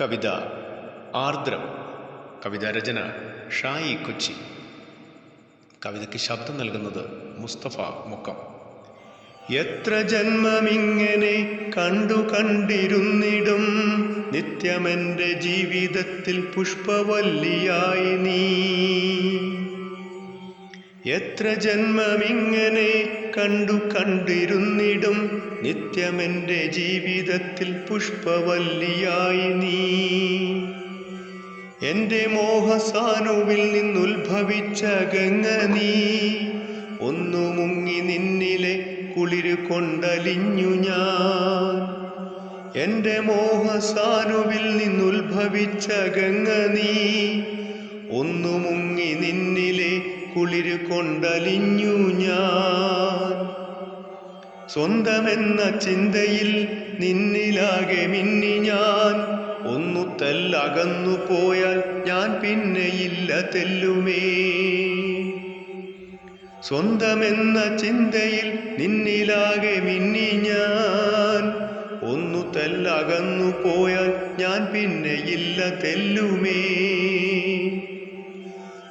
കവിത ആർദ്രം കവിതാരചന ഷായി കൊച്ചി. കവിതയ്ക്ക് ശബ്ദം നൽകുന്നത് മുസ്തഫ മുക്കം. എത്ര ജന്മമിങ്ങനെ കണ്ടു കണ്ടിരുന്നിടും നിത്യമെന്റെ ജീവിതത്തിൽ പുഷ്പവല്ലിയായി നീ. എത്ര ജന്മമിങ്ങനെ കണ്ടു കണ്ടിരുന്നിടും നിത്യമെന്റെ ജീവിതത്തിൽ പുഷ്പവല്ലിയായി നീ. എന്റെ മോഹസാനുവിൽ നിന്നുത്ഭവിച്ച ഗംഗ നീ. ഒന്നു മുങ്ങി നിന്നിലെ കുളിരു കൊണ്ടലിഞ്ഞു ഞാൻ. എന്റെ മോഹസാനുവിൽ നിന്നുത്ഭവിച്ച ഗംഗ നീ. ഒന്നു മുങ്ങി നിന്നിലെ കുളിരു കൊണ്ടലിഞ്ഞു ഞാൻ. സ്വന്തമെന്ന ചിന്തയിൽ നിന്നിലാകെ മിന്നി ഞാൻ. ഒന്നു തെല്ലകന്നു പോയാൽ ഞാൻ പിന്നെയില്ല തെല്ലുമേ. സ്വന്തമെന്ന ചിന്തയിൽ നിന്നിലാകെ മിന്നി ഞാൻ. ഒന്നു തെല്ലകന്നു പോയാൽ ഞാൻ പിന്നെയില്ല തെല്ലുമേ.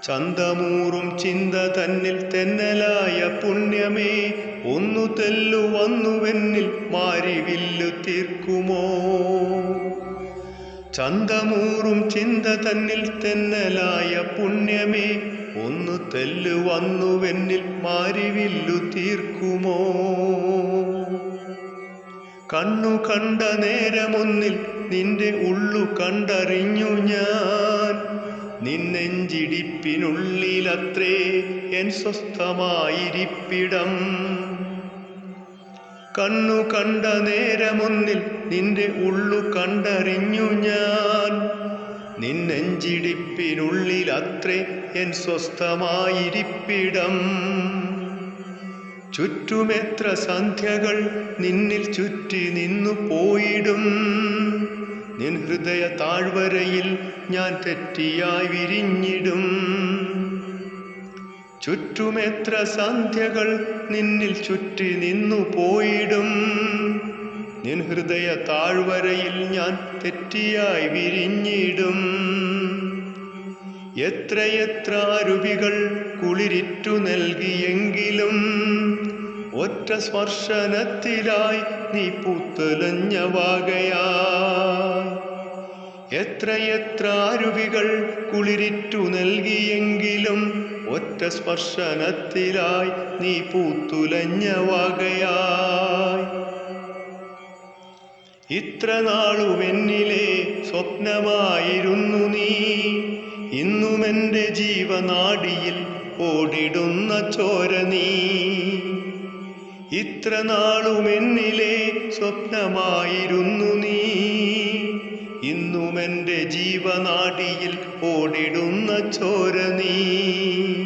ചന്തമൂറും ചിന്ത തന്നിൽ തെന്നലായ പുണ്യമേ ഒന്നു തെല്ലു വന്നുവെന്നിൽ മാരിവില്ലു തീർക്കുമോ? ചന്തമൂറും ചിന്ത തന്നിൽ തെന്നലായ പുണ്യമേ ഒന്നു തെല്ലു വന്നുവെന്നിൽ മാരിവില്ലു തീർക്കുമോ? കണ്ണു കണ്ട നേരമൊന്നിൽ നിന്റെ ഉള്ളു കണ്ടറിഞ്ഞു ഞാൻ. നിന്നെഞ്ചിടിപ്പിനുള്ളിലത്രേ എൻ സ്വസ്ഥമായിരിപ്പിടം. കണ്ണു കണ്ട നേരമൊന്നിൽ നിന്റെ ഉള്ളു കണ്ടറിഞ്ഞു ഞാൻ. നിന്നെഞ്ചിടിപ്പിനുള്ളിലത്രേ എൻ സ്വസ്ഥമായിരിപ്പിടം. ചുറ്റുമെത്ര സന്ധ്യകൾ നിന്നിൽ ചുറ്റി നിന്നു പോയിടും. നിൻ ഹൃദയ താഴ്വരയിൽ ഞാൻ തെറ്റിയായി വിരിഞ്ഞിടും. ചുറ്റുമെത്ര സന്ധ്യകൾ നിന്നിൽ ചുറ്റി നിന്നു പോയിടും. നിൻ ഹൃദയ താഴ്വരയിൽ ഞാൻ തെറ്റിയായി വിരിഞ്ഞിടും. എത്രയെത്ര അരുവികൾ കുളിരിറ്റു നൽകിയെങ്കിലും ഒറ്റ സ്പർശനത്തിലായി നീ പൂത്തലഞ്ഞ വാകയാ. എത്രയെത്ര അരുവികൾ കുളിരിറ്റു നൽകിയെങ്കിലും ഒറ്റ സ്പർശനത്തിലായി നീ പൂത്തുലഞ്ഞ വകയായി. ഇത്ര നാളും എന്നിലെ സ്വപ്നമായിരുന്നു നീ. ഇന്നുമെന്റെ ജീവനാടിയിൽ ഓടിടുന്ന ചോര നീ. ഇത്ര നാളും എന്നിലെ സ്വപ്നമായിരുന്നു നീ. ഇന്നും എന്റെ ജീവനാടിയിൽ ഓടിടുന്ന ചോര നീ.